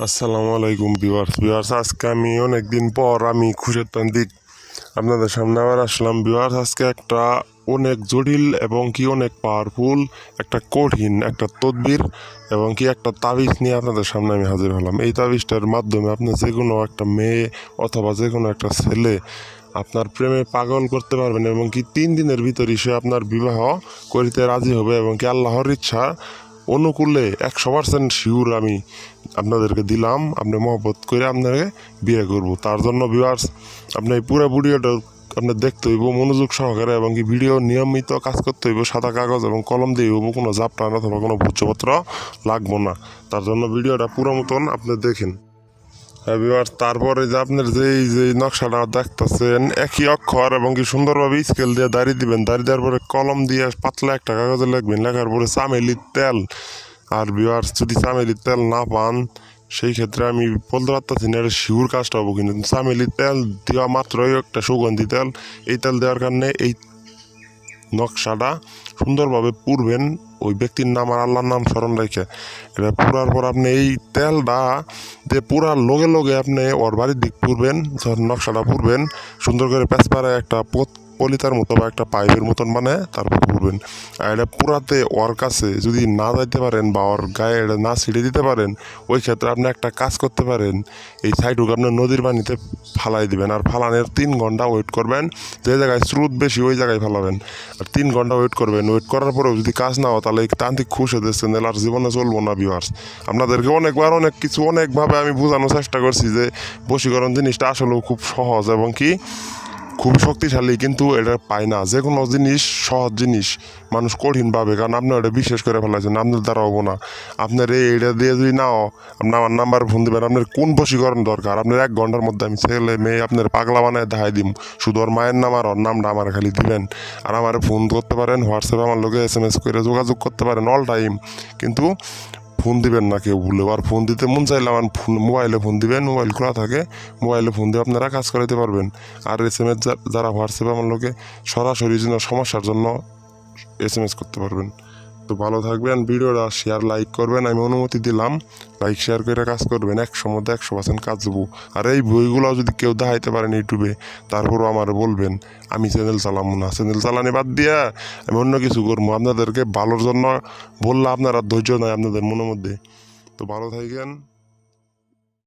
আসসালামু আলাইকুম viewers. Viewers, আজকে আমি অনেকদিন পর আমি খুশের তান্দিক আপনাদের সামনে আবার আসলাম। ভিউয়ার্স, আজকে একটা অনেক জটিল এবং কি অনেক পাওয়ারফুল একটা কঠিন একটা তদবির এবং কি একটা তাবিজ নিয়ে আপনাদের সামনে আমি হাজির হলাম। এই তাবিজটার মাধ্যমে আপনি যে কোনো একটা মেয়ে অথবা যে কোনো একটা ছেলে আপনার প্রেমে পাগল করতে পারবেন এবং কি তিন দিনের ভিতরই সে আপনার বিবাহ করিতে রাজি হবে এবং কি আল্লাহর ইচ্ছা অনুকূলে একশো পার্সেন্ট শিওর আমি আপনাদেরকে দিলাম, আপনি মহব্বত করে আপনাকে বিয়ে করব। তার জন্য ভিউয়ার্স আপনি এই পুরো ভিডিওটা আপনার দেখতে হইব, মনোযোগ সহকারে এবং কি ভিডিও নিয়মিত কাজ করতে হইব, সাদা কাগজ এবং কলম দিয়ে হইব, কোনো জাপটান অথবা কোনো ভূজ্যপত্র লাগবো না। তার জন্য ভিডিওটা পুরো মতন আপনি দেখেন। ভিউয়ার্স তারপরে যে আপনার যেই যে নকশাটা দেখতেছেন, একই অক্ষর এবং কি সুন্দরভাবে স্কেল দিয়ে দাঁড়িয়ে দিবেন। দাঁড়িয়ে দেওয়ার পরে কলম দিয়ে পাতলা একটা কাগজে লিখবেন। লেখার পরে চামেলির তেল। আর ভিউয়ার্স যদি চামেলির তেল না পান, সেই ক্ষেত্রে আমি বলতে পারতেছি না, এটা শিউর কাজটা হব কিন্তু। চামেলির তেল দেওয়া মাত্রই একটা সুগন্ধি তেল। এই তেল দেওয়ার কারণে এই নকশাটা সুন্দরভাবে পুরবেন ওই ব্যক্তির নাম আর আল্লাহর নাম স্মরণ রেখে। এটা পুরার পর আপনি এই তেলটা যে পুরার লগে লগে আপনি ওর বাড়ির দিক পুরবেন, নকশাটা পুরবেন, সুন্দর করে পেঁচপাড়ায় একটা পলিতার মতো বা একটা পাইপের মতন মানে তারপর পুরবেন আর এটা পুরাতে ওর কাছে যদি না যাইতে পারেন বা ওর গায়ে এটা না ছিঁড়ে দিতে পারেন, ওই ক্ষেত্রে আপনি একটা কাজ করতে পারেন। এই সাইডুক আপনি নদীর পানিতে ফালাই দিবেন আর ফালানের তিন ঘণ্টা ওয়েট করবেন। যে জায়গায় স্রোত বেশি, ওই জায়গায় ফালাবেন। আর তিন ঘণ্টা ওয়েট করবেন। ওয়েট করার পরেও যদি কাজ না হয়, তাহলে তান্ত্রিক খুশ দিচ্ছেন তাহলে আর জীবনে চলবো না ভিউয়ার্স আপনাদেরকে অনেকবার অনেক কিছু অনেকভাবে আমি বোঝানোর চেষ্টা করছি যে বশীকরণ জিনিসটা আসলেও খুব সহজ এবং কি খুব শক্তিশালী, কিন্তু এটা পায় না। যে কোনো জিনিস সহজ জিনিস, মানুষ কঠিন পাবে কারণ আপনি ওটা বিশ্বাস করে ফেলাইছেন আপনার দ্বারা হব না আপনার এই এটা দিয়ে যদি নাও আপনি আমার নাম্বার ফোন দিবেন, আপনার কোন বশীকরণ দরকার? আপনার এক ঘণ্টার মধ্যে আমি ছেলে, মেয়ে আপনার পাগলা বানায় দেখাই দিম। শুধু ওর মায়ের নাম আর ওর নামটা আমার খালি দিবেন। আর আমার ফোন করতে পারেন হোয়াটসঅ্যাপে আমার লোকে এস এম এস করে যোগাযোগ করতে পারেন অল টাইম কিন্তু ফোন দিবেন না কেউ ভুলে আর ফোন দিতে মন চাইলে আমার ফোন মোবাইলে ফোন দিবেন, মোবাইল খোলা থাকে, মোবাইলে ফোন দিয়ে আপনারা কাজ করাতে পারবেন। আর এস এম এস যারা হোয়াটসঅ্যাপে আমার লোকে সরাসরি জন্য সমস্যার জন্য এস এম এস করতে পারবেন। তো ভালো থাকবেন, ভিডিওটা শেয়ার লাইক করবেন। আমি অনুমতি দিলাম লাইক শেয়ার করে কাজ করবেন। একশো মধ্যে একশো পার্সেন্ট কাজ দেবো আর এই বইগুলো যদি কেউ দেখাইতে পারেন ইউটিউবে, তারপরও আমার বলবেন, আমি চ্যানেল চালাবো না। চ্যানেল চালানি বাদ দিয়া আমি অন্য কিছু করব আপনাদেরকে ভালোর জন্য বললে আপনারা ধৈর্য নয় আপনাদের মনের মধ্যে। তো ভালো থাকেন